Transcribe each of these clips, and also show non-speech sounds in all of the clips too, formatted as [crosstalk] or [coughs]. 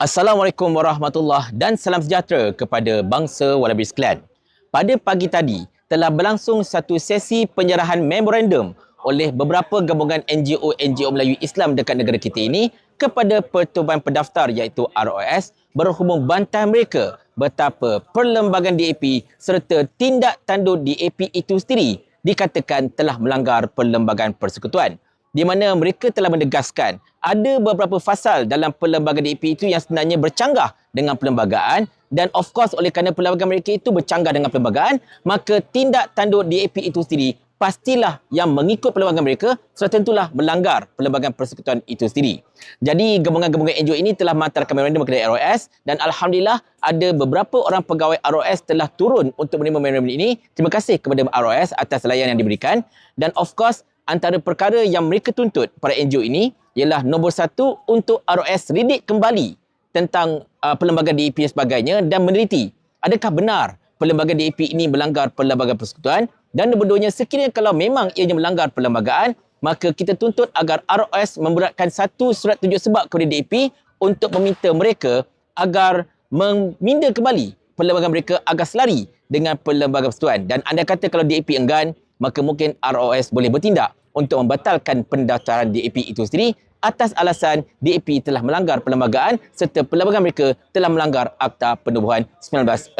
Assalamualaikum warahmatullahi dan salam sejahtera kepada bangsa Walabi sekalian. Pada pagi tadi telah berlangsung satu sesi penyerahan memorandum oleh beberapa gabungan NGO-NGO Melayu Islam dekat negara kita ini kepada pertubuhan pendaftar iaitu ROS berhubung bantah mereka betapa perlembagaan DAP serta tindak tanduk DAP itu sendiri dikatakan telah melanggar perlembagaan persekutuan di mana mereka telah menegaskan ada beberapa fasal dalam perlembagaan DAP itu yang sebenarnya bercanggah dengan perlembagaan dan of course oleh kerana perlembagaan mereka itu bercanggah dengan perlembagaan maka tindak tanduk DAP itu sendiri pastilah yang mengikut perlembagaan mereka sudah tentulah melanggar perlembagaan persekutuan itu sendiri. Jadi gabungan-gabungan NGO ini telah menghantarkan memorandum kepada ROS dan Alhamdulillah ada beberapa orang pegawai ROS telah turun untuk menerima memorandum ini. Terima kasih kepada ROS atas layanan yang diberikan dan of course antara perkara yang mereka tuntut para NGO ini ialah nombor satu untuk ROS ridik kembali tentang uh, perlembagaan DAP dan sebagainya dan meneliti adakah benar perlembagaan DAP ini melanggar perlembagaan persekutuan. Dan nombor duanya sekiranya kalau memang ianya melanggar perlembagaan maka kita tuntut agar ROS membuatkan satu surat tunjuk sebab kepada DAP untuk meminta mereka agar meminda kembali perlembagaan mereka agar selari dengan perlembagaan persekutuan. Dan anda kata kalau DAP enggan maka mungkin ROS boleh bertindak untuk membatalkan pendaftaran DAP itu sendiri atas alasan DAP telah melanggar perlembagaan serta perlembagaan mereka telah melanggar Akta Penubuhan 1966.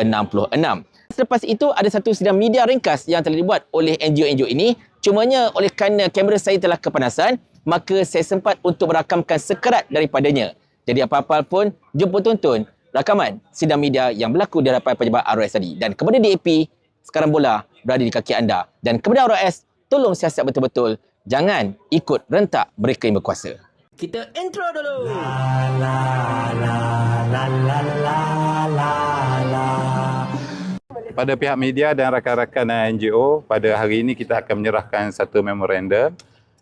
Selepas itu ada satu sidang media ringkas yang telah dibuat oleh NGO-NGO ini. Cumanya oleh kerana kamera saya telah kepanasan, maka saya sempat untuk merakamkan sekerat daripadanya. Jadi apa-apa pun, jumpa tonton rakaman sidang media yang berlaku di hadapan pejabat ROS tadi. Dan kepada DAP, sekarang bola berada di kaki anda. Dan kepada ROS, tolong siasat betul-betul. Jangan ikut rentak mereka yang berkuasa. Kita intro dulu. La la la la la la la la. Pada pihak media dan rakan-rakan NGO, pada hari ini kita akan menyerahkan satu memorandum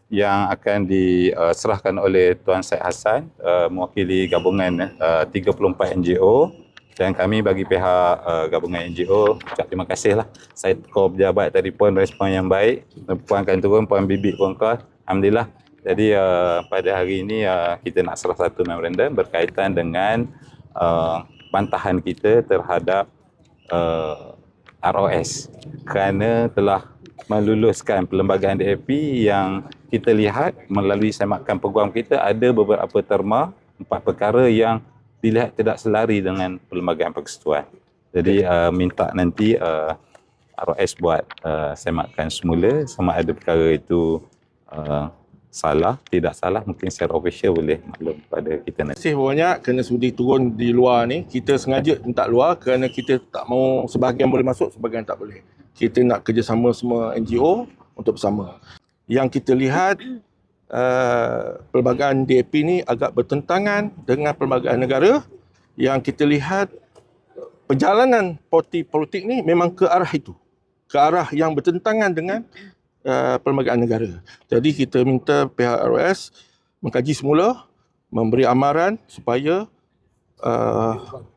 yang akan diserahkan oleh Tuan Syed Hassan uh, mewakili gabungan uh, 34 NGO dan kami bagi pihak uh, gabungan NGO ucap terima kasih lah. Saya kau pejabat tadi pun respon yang baik. Puan akan turun, Puan Bibik pun kau. Alhamdulillah. Jadi uh, pada hari ini uh, kita nak serah satu memorandum berkaitan dengan uh, bantahan kita terhadap uh, ROS kerana telah meluluskan perlembagaan DAP yang kita lihat melalui semakan peguam kita ada beberapa terma empat perkara yang dilihat tidak selari dengan perlembagaan persekutuan. Jadi uh, minta nanti uh, ROS buat uh, semakan semula sama ada perkara itu uh, salah, tidak salah mungkin secara official boleh maklum pada kita nanti. Terima kasih banyak kerana sudi turun di luar ni. Kita sengaja minta luar kerana kita tak mau sebahagian boleh masuk, sebahagian tak boleh. Kita nak kerjasama semua NGO untuk bersama. Yang kita lihat uh, pelbagai DAP ni agak bertentangan dengan pelbagai negara yang kita lihat perjalanan politik politik ni memang ke arah itu. Ke arah yang bertentangan dengan uh, perlembagaan negara. Jadi kita minta pihak ROS mengkaji semula, memberi amaran supaya uh,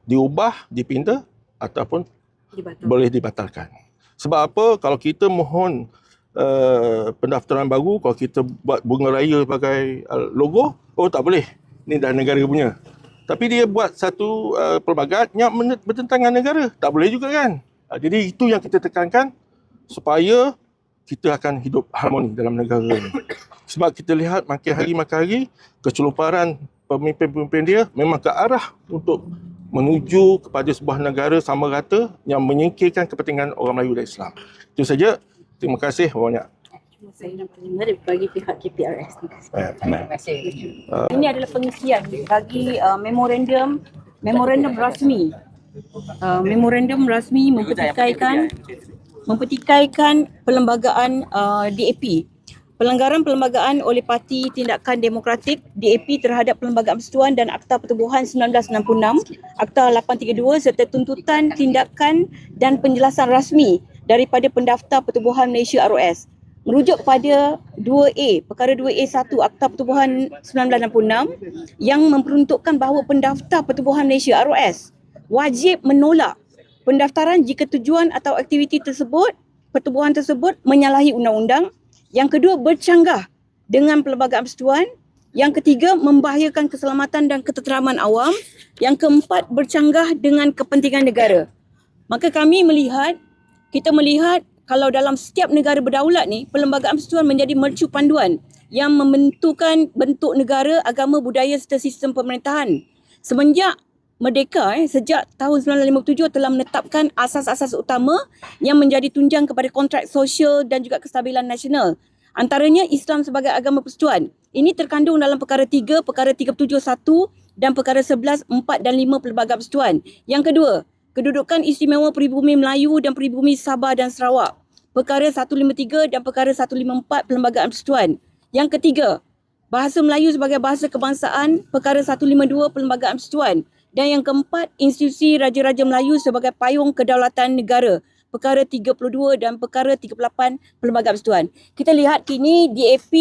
diubah, dipindah ataupun Dibatal. boleh dibatalkan. Sebab apa? Kalau kita mohon uh, pendaftaran baru, kalau kita buat bunga raya sebagai uh, logo, oh tak boleh. Ini dah negara punya. Tapi dia buat satu uh, perlembagaan yang bertentangan negara. Tak boleh juga kan? Uh, jadi itu yang kita tekankan supaya kita akan hidup harmoni dalam negara ini. [coughs] Sebab kita lihat makin hari makin hari keceluparan pemimpin-pemimpin dia memang ke arah untuk menuju kepada sebuah negara sama rata yang menyingkirkan kepentingan orang Melayu dan Islam. Itu saja. Terima kasih banyak. Saya nak berterima bagi pihak KPRS. Terima kasih. Uh, Ini adalah pengisian bagi uh, memorandum memorandum rasmi. Uh, memorandum rasmi mempertikaikan mempertikaikan perlembagaan uh, DAP. Pelanggaran perlembagaan oleh Parti Tindakan Demokratik DAP terhadap Perlembagaan Persekutuan dan Akta Pertubuhan 1966, Akta 832 serta tuntutan tindakan dan penjelasan rasmi daripada pendaftar Pertubuhan Malaysia ROS. Merujuk kepada 2A, perkara 2A1 Akta Pertubuhan 1966 yang memperuntukkan bahawa pendaftar Pertubuhan Malaysia ROS wajib menolak pendaftaran jika tujuan atau aktiviti tersebut, pertubuhan tersebut menyalahi undang-undang. Yang kedua, bercanggah dengan Perlembagaan Persekutuan Yang ketiga, membahayakan keselamatan dan ketenteraman awam. Yang keempat, bercanggah dengan kepentingan negara. Maka kami melihat, kita melihat kalau dalam setiap negara berdaulat ni, perlembagaan persekutuan menjadi mercu panduan yang membentukkan bentuk negara, agama, budaya serta sistem pemerintahan. Semenjak merdeka eh, sejak tahun 1957 telah menetapkan asas-asas utama yang menjadi tunjang kepada kontrak sosial dan juga kestabilan nasional. Antaranya Islam sebagai agama persekutuan. Ini terkandung dalam perkara 3, perkara 371 dan perkara 11, 4 dan 5 Perlembagaan Persekutuan. Yang kedua, kedudukan istimewa peribumi Melayu dan peribumi Sabah dan Sarawak. Perkara 153 dan perkara 154 Perlembagaan Persekutuan. Yang ketiga, bahasa Melayu sebagai bahasa kebangsaan, perkara 152 Perlembagaan Persekutuan. Dan yang keempat, institusi Raja-Raja Melayu sebagai payung kedaulatan negara perkara 32 dan perkara 38 Perlembagaan Persekutuan. Kita lihat kini DAP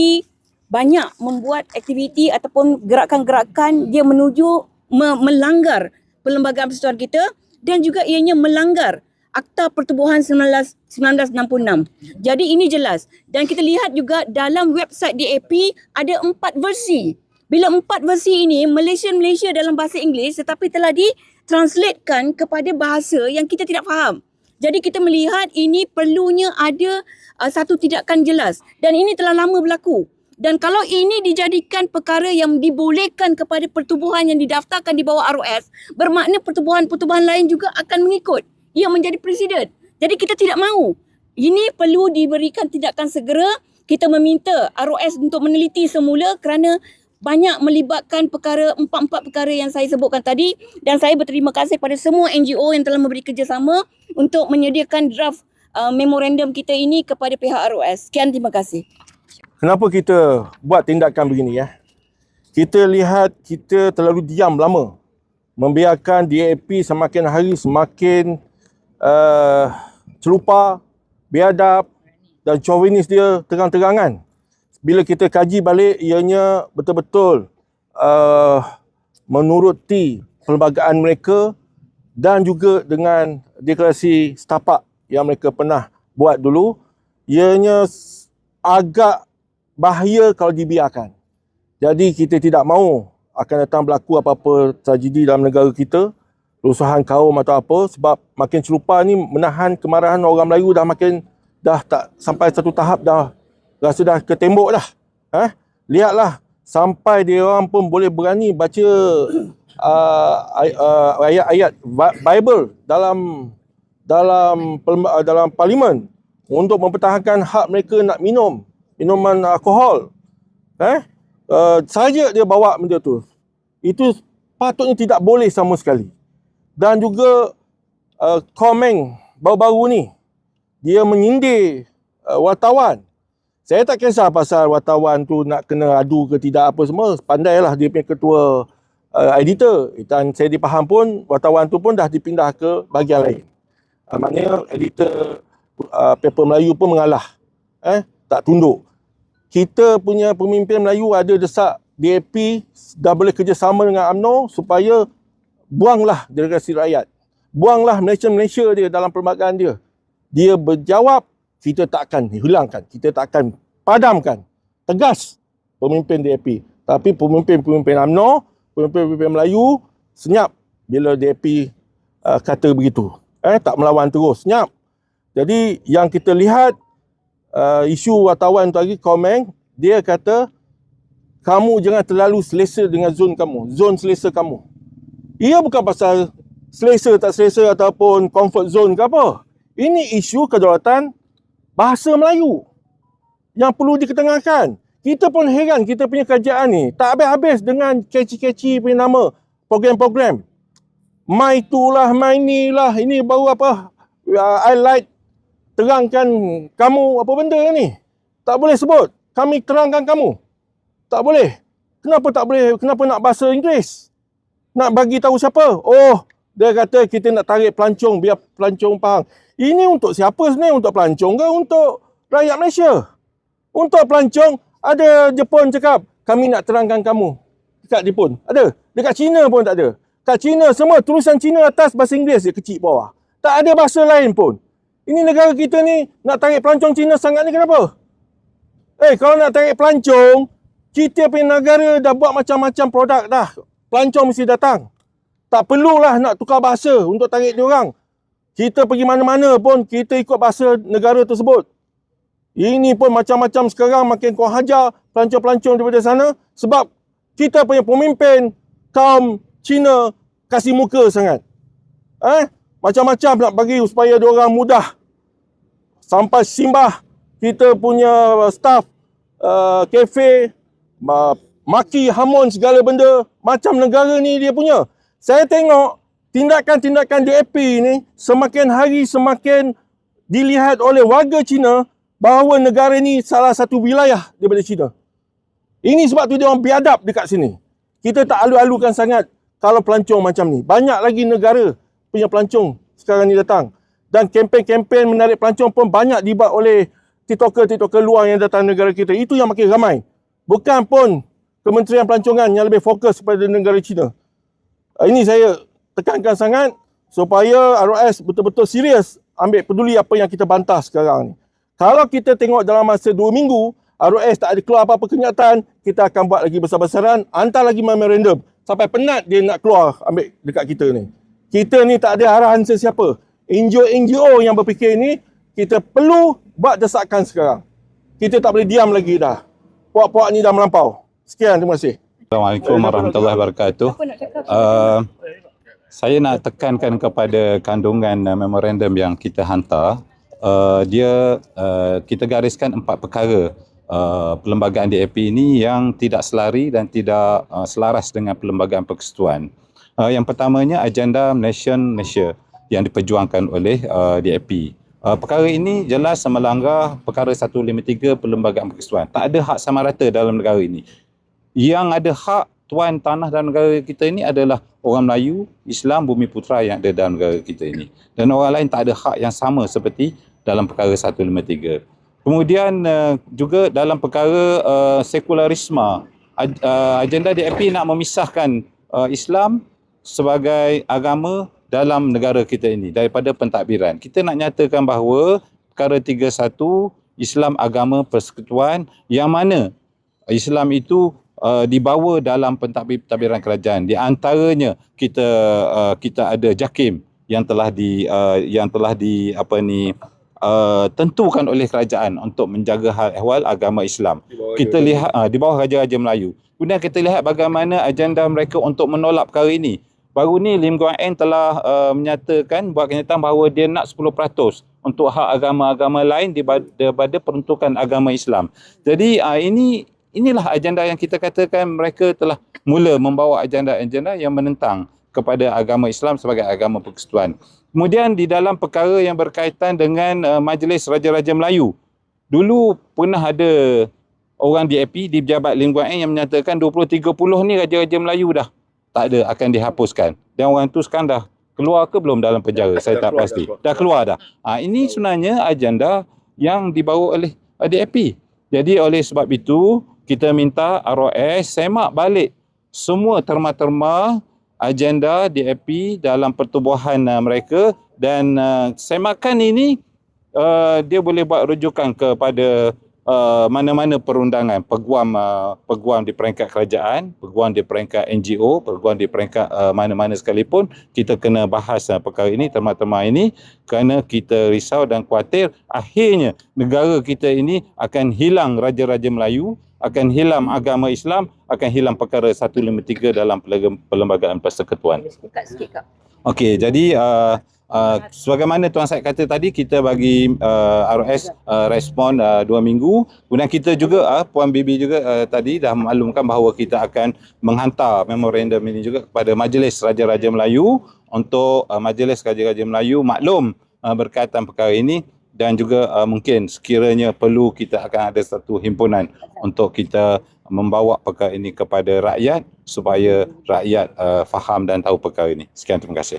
banyak membuat aktiviti ataupun gerakan-gerakan dia menuju me- melanggar perlembagaan persekutuan kita dan juga ianya melanggar Akta Pertubuhan 19, 1966. Jadi ini jelas dan kita lihat juga dalam website DAP ada empat versi. Bila empat versi ini Malaysian Malaysia dalam bahasa Inggeris tetapi telah ditranslatekan kepada bahasa yang kita tidak faham. Jadi kita melihat ini perlunya ada uh, satu tindakan jelas dan ini telah lama berlaku. Dan kalau ini dijadikan perkara yang dibolehkan kepada pertubuhan yang didaftarkan di bawah ROS, bermakna pertubuhan-pertubuhan lain juga akan mengikut. Ia menjadi presiden. Jadi kita tidak mahu. Ini perlu diberikan tindakan segera. Kita meminta ROS untuk meneliti semula kerana banyak melibatkan perkara empat-empat perkara yang saya sebutkan tadi dan saya berterima kasih kepada semua NGO yang telah memberi kerjasama untuk menyediakan draft uh, memorandum kita ini kepada pihak ROS. Sekian terima kasih. Kenapa kita buat tindakan begini ya? Kita lihat kita terlalu diam lama. Membiarkan DAP semakin hari semakin uh, celupa, biadab dan chauvinis dia terang-terangan. Bila kita kaji balik, ianya betul-betul uh, menuruti perlembagaan mereka dan juga dengan deklarasi setapak yang mereka pernah buat dulu, ianya agak bahaya kalau dibiarkan. Jadi kita tidak mahu akan datang berlaku apa-apa tragedi dalam negara kita, rusuhan kaum atau apa sebab makin celupa ni menahan kemarahan orang Melayu dah makin dah tak sampai satu tahap dah rasa dah ke tembok dah. Ha? Lihatlah sampai dia orang pun boleh berani baca [clears throat] uh, uh, ayat-ayat Bible dalam dalam dalam parlimen untuk mempertahankan hak mereka nak minum minuman alkohol. Eh? Uh, saja dia bawa benda tu. Itu patutnya tidak boleh sama sekali. Dan juga uh, komen baru-baru ni dia menyindir uh, wartawan. Saya tak kisah pasal wartawan tu nak kena adu ke tidak apa semua. Pandailah dia punya ketua uh, editor. Dan saya dipaham pun wartawan tu pun dah dipindah ke bahagian lain. Uh, maknanya editor uh, paper Melayu pun mengalah. Eh, tak tunduk kita punya pemimpin Melayu ada desak DAP dah boleh kerjasama dengan UMNO supaya buanglah delegasi rakyat. Buanglah Malaysia-Malaysia dia dalam perlembagaan dia. Dia berjawab, kita tak akan hilangkan. Kita tak akan padamkan. Tegas pemimpin DAP. Tapi pemimpin-pemimpin UMNO, pemimpin-pemimpin Melayu, senyap bila DAP uh, kata begitu. Eh, tak melawan terus. Senyap. Jadi yang kita lihat uh, isu wartawan tu lagi komen dia kata kamu jangan terlalu selesa dengan zon kamu zon selesa kamu. Ia bukan pasal selesa tak selesa ataupun comfort zone ke apa. Ini isu kedaulatan bahasa Melayu yang perlu diketengahkan. Kita pun heran kita punya kerajaan ni. Tak habis-habis dengan catchy-catchy punya nama program-program. My tu lah, my ni lah, ini baru apa, uh, I like terangkan kamu apa benda ni. Tak boleh sebut. Kami terangkan kamu. Tak boleh. Kenapa tak boleh? Kenapa nak bahasa Inggeris? Nak bagi tahu siapa? Oh, dia kata kita nak tarik pelancong biar pelancong faham. Ini untuk siapa sebenarnya? Untuk pelancong ke untuk rakyat Malaysia? Untuk pelancong, ada Jepun cakap, kami nak terangkan kamu. Dekat Jepun. Ada. Dekat China pun tak ada. Kat China, semua tulisan China atas bahasa Inggeris je kecil bawah. Tak ada bahasa lain pun. Ini negara kita ni nak tarik pelancong Cina sangat ni kenapa? Eh, kalau nak tarik pelancong, Kita punya negara dah buat macam-macam produk dah. Pelancong mesti datang. Tak perlulah nak tukar bahasa untuk tarik dia orang. Kita pergi mana-mana pun kita ikut bahasa negara tersebut. Ini pun macam-macam sekarang makin kau hajar pelancong-pelancong daripada sana sebab kita punya pemimpin kaum Cina kasih muka sangat. Eh? Macam-macam nak bagi supaya dia orang mudah sampai simbah kita punya staff uh, kafe uh, maki hamun segala benda macam negara ni dia punya. Saya tengok tindakan-tindakan DAP ni semakin hari semakin dilihat oleh warga Cina bahawa negara ni salah satu wilayah daripada Cina. Ini sebab tu dia orang biadab dekat sini. Kita tak alu-alukan sangat kalau pelancong macam ni. Banyak lagi negara punya pelancong sekarang ni datang. Dan kempen-kempen menarik pelancong pun banyak dibuat oleh tiktoker-tiktoker luar yang datang negara kita. Itu yang makin ramai. Bukan pun Kementerian Pelancongan yang lebih fokus pada negara China. Ah, ini saya tekankan sangat supaya ROS betul-betul serius ambil peduli apa yang kita bantah sekarang ni. Kalau kita tengok dalam masa dua minggu, ROS tak ada keluar apa-apa kenyataan, kita akan buat lagi besar-besaran, hantar lagi memorandum. Sampai penat dia nak keluar ambil dekat kita ni. Kita ni tak ada arahan sesiapa. NGO-NGO yang berfikir ni, kita perlu buat desakan sekarang. Kita tak boleh diam lagi dah. Puak-puak ni dah melampau. Sekian, terima kasih. Assalamualaikum warahmatullahi wabarakatuh. Uh, saya nak tekankan kepada kandungan uh, memorandum yang kita hantar. Uh, dia uh, kita gariskan empat perkara uh, perlembagaan DAP ini yang tidak selari dan tidak uh, selaras dengan perlembagaan persekutuan. Uh, yang pertamanya agenda Nation Malaysia yang diperjuangkan oleh uh, DAP. Uh, perkara ini jelas melanggar perkara 153 perlembagaan persekutuan. Tak ada hak sama rata dalam negara ini yang ada hak tuan tanah dalam negara kita ini adalah orang Melayu, Islam, Bumi Putra yang ada dalam negara kita ini. Dan orang lain tak ada hak yang sama seperti dalam perkara 153. Kemudian uh, juga dalam perkara uh, sekularisme, uh, agenda DAP nak memisahkan uh, Islam sebagai agama dalam negara kita ini daripada pentadbiran. Kita nak nyatakan bahawa perkara 31 Islam agama persekutuan yang mana Islam itu uh, dibawa dalam pentadbiran kerajaan. Di antaranya kita uh, kita ada JAKIM yang telah di uh, yang telah di apa ni uh, tentukan oleh kerajaan untuk menjaga hal ehwal agama Islam. Kita lihat uh, di bawah raja-raja Melayu. Kemudian kita lihat bagaimana agenda mereka untuk menolak perkara ini. Baru ni Lim Guang Eng telah uh, menyatakan buat kenyataan bahawa dia nak 10% untuk hak agama-agama lain daripada peruntukan agama Islam. Jadi uh, ini inilah agenda yang kita katakan mereka telah mula membawa agenda-agenda yang menentang kepada agama Islam sebagai agama persekutuan. Kemudian di dalam perkara yang berkaitan dengan uh, Majlis Raja-Raja Melayu, dulu pernah ada orang DAP di Pejabat Lim Guan Eng yang menyatakan 20-30 ni Raja-Raja Melayu dah tak ada akan dihapuskan. Dan orang tu sekarang dah keluar ke belum dalam penjara? Dah, Saya dah tak keluar, pasti. Dah keluar, dah keluar dah. Ha, ini sebenarnya agenda yang dibawa oleh DAP. Jadi oleh sebab itu, kita minta ROS semak balik semua terma-terma agenda DAP dalam pertubuhan uh, mereka. Dan uh, semakan ini uh, dia boleh buat rujukan kepada uh, mana-mana perundangan. Peguam uh, peguam di peringkat kerajaan, peguam di peringkat NGO, peguam di peringkat uh, mana-mana sekalipun kita kena bahas uh, perkara ini terma-terma ini. Kerana kita risau dan khawatir akhirnya negara kita ini akan hilang raja-raja Melayu akan hilang agama Islam, akan hilang perkara 153 dalam perlembagaan persekutuan. Okey, jadi uh, uh, sebagaimana Tuan Syed kata tadi, kita bagi uh, ROS uh, respon uh, dua minggu. Kemudian kita juga, uh, Puan Bibi juga uh, tadi dah maklumkan bahawa kita akan menghantar memorandum ini juga kepada Majlis Raja-Raja Melayu untuk uh, Majlis Raja-Raja Melayu maklum uh, berkaitan perkara ini dan juga uh, mungkin sekiranya perlu kita akan ada satu himpunan untuk kita membawa perkara ini kepada rakyat supaya rakyat uh, faham dan tahu perkara ini. Sekian terima kasih.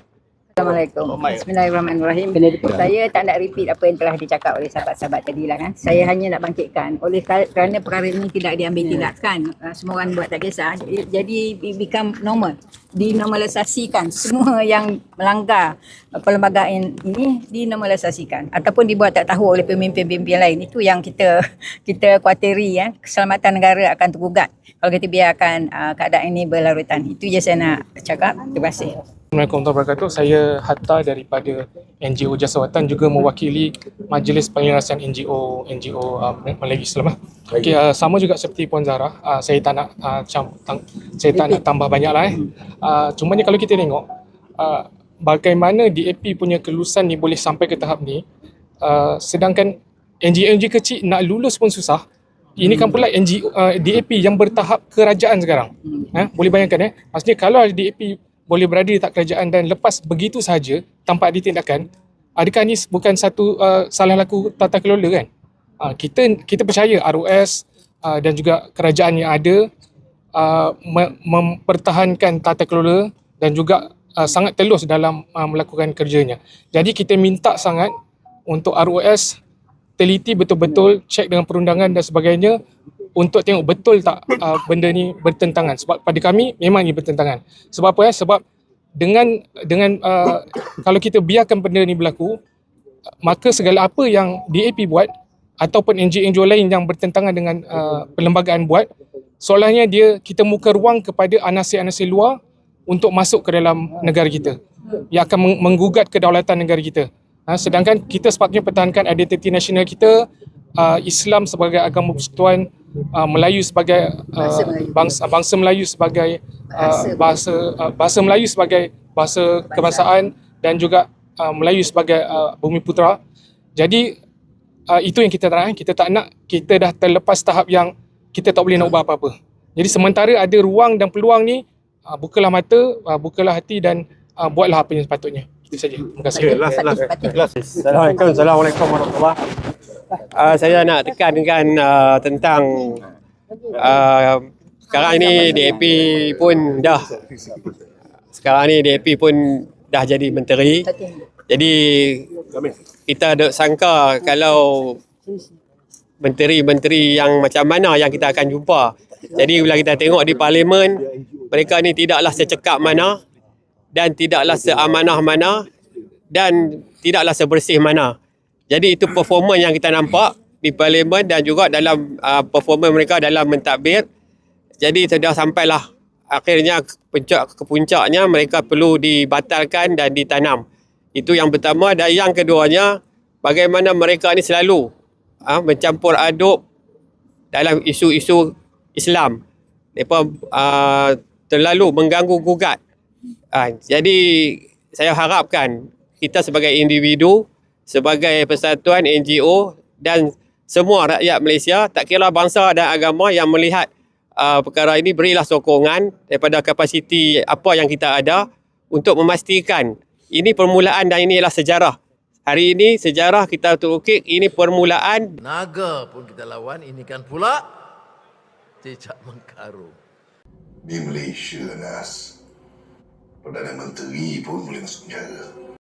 Assalamualaikum. Bismillahirrahmanirrahim. Saya tak nak repeat apa yang telah dicakap oleh sahabat-sahabat tadi lah kan. Saya hanya nak bangkitkan. Oleh kerana perkara ini tidak diambil tindakan. Uh, semua orang buat tak kisah. Jadi it become normal. Dinormalisasikan. Semua yang melanggar perlembagaan ini dinormalisasikan ataupun dibuat tak tahu oleh pemimpin-pemimpin lain. Itu yang kita [laughs] kita kuatiri ya. Keselamatan negara akan tergugat kalau kita biarkan uh, keadaan ini berlarutan. Itu je saya nak cakap. Terima kasih. Assalamualaikum warahmatullahi wabarakatuh. Saya Hatta daripada NGO Jasa Watan juga mewakili Majlis Penyelesaian NGO NGO uh, Melayu Islam. Okay, uh, sama juga seperti Puan Zara, uh, saya tak nak uh, cam, tang, saya tak nak tambah banyak lah eh. Uh, cuma ni kalau kita tengok uh, bagaimana DAP punya kelulusan ni boleh sampai ke tahap ni uh, sedangkan NGO-NGO kecil nak lulus pun susah. Ini kan pula NGO uh, DAP yang bertahap kerajaan sekarang. Eh, boleh bayangkan eh. Maksudnya kalau DAP boleh berada di tak kerajaan dan lepas begitu sahaja tanpa ada tindakan adakah ni bukan satu uh, salah laku tata kelola kan uh, kita kita percaya ROS uh, dan juga kerajaan yang ada uh, me- mempertahankan tata kelola dan juga uh, sangat telus dalam uh, melakukan kerjanya. Jadi kita minta sangat untuk ROS teliti betul-betul cek dengan perundangan dan sebagainya untuk tengok betul tak uh, benda ni bertentangan. Sebab pada kami memang ini bertentangan. Sebab apa ya sebab dengan dengan uh, kalau kita biarkan benda ni berlaku maka segala apa yang DAP buat ataupun NGO-NGO lain yang bertentangan dengan uh, perlembagaan buat seolahnya dia kita muka ruang kepada anasir-anasir luar untuk masuk ke dalam negara kita yang akan meng- menggugat kedaulatan negara kita ha, sedangkan kita sepatutnya pertahankan identiti nasional kita uh, Islam sebagai agama persekutuan uh, Melayu sebagai uh, Melayu. bangsa bangsa Melayu sebagai uh, Bahasa bahasa uh, bahasa Melayu sebagai bahasa kebangsaan dan juga uh, Melayu sebagai uh, bumi putera. Jadi uh, itu yang kita tak nak. Kita tak nak kita dah terlepas tahap yang kita tak boleh nak ubah apa-apa. Jadi sementara ada ruang dan peluang ni uh, bukalah mata, uh, bukalah hati dan uh, buatlah apa yang sepatutnya. Itu saja. Terima kasih. Okay, last, last. Assalamualaikum, Assalamualaikum warahmatullahi uh, Saya nak tekankan uh, tentang uh, sekarang ni DAP pun dah sekarang ni DAP pun dah jadi menteri. Jadi kita duk sangka kalau menteri-menteri yang macam mana yang kita akan jumpa. Jadi bila kita tengok di parlimen, mereka ni tidaklah secekap mana dan tidaklah seamanah mana dan tidaklah sebersih mana. Jadi itu performa yang kita nampak di parlimen dan juga dalam uh, performa mereka dalam mentadbir. Jadi sudah sampailah akhirnya ke puncak ke puncaknya mereka perlu dibatalkan dan ditanam. Itu yang pertama dan yang keduanya bagaimana mereka ni selalu uh, mencampur aduk dalam isu-isu Islam. Mereka uh, terlalu mengganggu gugat. Uh, jadi saya harapkan kita sebagai individu, sebagai persatuan NGO dan semua rakyat Malaysia, tak kira bangsa dan agama yang melihat uh, perkara ini berilah sokongan daripada kapasiti apa yang kita ada untuk memastikan ini permulaan dan ini adalah sejarah. Hari ini sejarah kita terukik ini permulaan Naga pun kita lawan, ini kan pula cicak mengkarung. Di Malaysia, Nas. Perdana Menteri pun boleh masuk penjara.